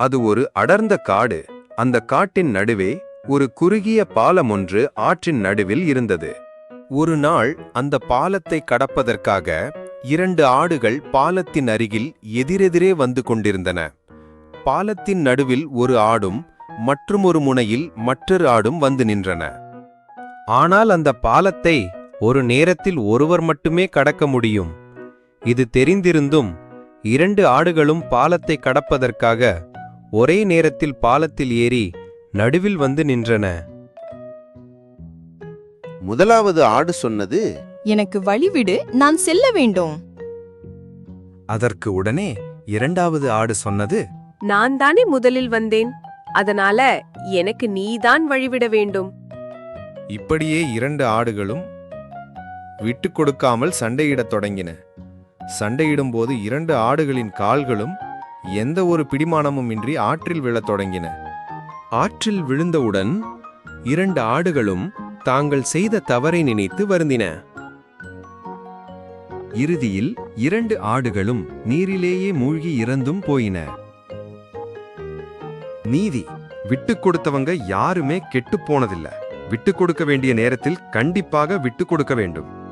அது ஒரு அடர்ந்த காடு. அந்த காட்டின் நடுவே ஒரு குறுகிய பாலம் ஒன்று ஆற்றின் நடுவில் இருந்தது. ஒரு நாள் அந்த பாலத்தை கடப்பதற்காக இரண்டு ஆடுகள் பாலத்தின் அருகில் எதிரெதிரே வந்து கொண்டிருந்தன. பாலத்தின் நடுவில் ஒரு ஆடும் மற்றுமொரு முனையில் மற்றொரு ஆடும் வந்து நின்றன. ஆனால் அந்த பாலத்தை ஒரு நேரத்தில் ஒருவர் மட்டுமே கடக்க முடியும். இது தெரிந்திருந்தும் இரண்டு ஆடுகளும் பாலத்தை கடப்பதற்காக ஒரே நேரத்தில் பாலத்தில் ஏறி நடுவில் வந்து நின்றன. முதலாவது ஆடு சொன்னது எனக்கு வழிவிடு நான் செல்ல வேண்டும். அதற்கு உடனே இரண்டாவது ஆடு சொன்னது நான் தானே முதலில் வந்தேன் அதனால எனக்கு நீதான் வழிவிட வேண்டும். இப்படியே இரண்டு ஆடுகளும் விட்டு கொடுக்காமல் சண்டையிடத் தொடங்கின. சண்டையிடும்போது இரண்டு ஆடுகளின் கால்களும் எந்த ஒரு பிடிமானமும் இன்றி ஆற்றில் விழத் தொடங்கின. ஆற்றில் விழுந்தவுடன் இரண்டு ஆடுகளும் தாங்கள் செய்த தவறை நினைத்து வருந்தின. இறுதியில் இரண்டு ஆடுகளும் நீரிலேயே மூழ்கி இறந்தும் போயின. நீதி விட்டு கொடுத்தவங்க யாருமே கெட்டுப் போனதில்லை. விட்டு கொடுக்க வேண்டிய நேரத்தில் கண்டிப்பாக விட்டு கொடுக்க வேண்டும்.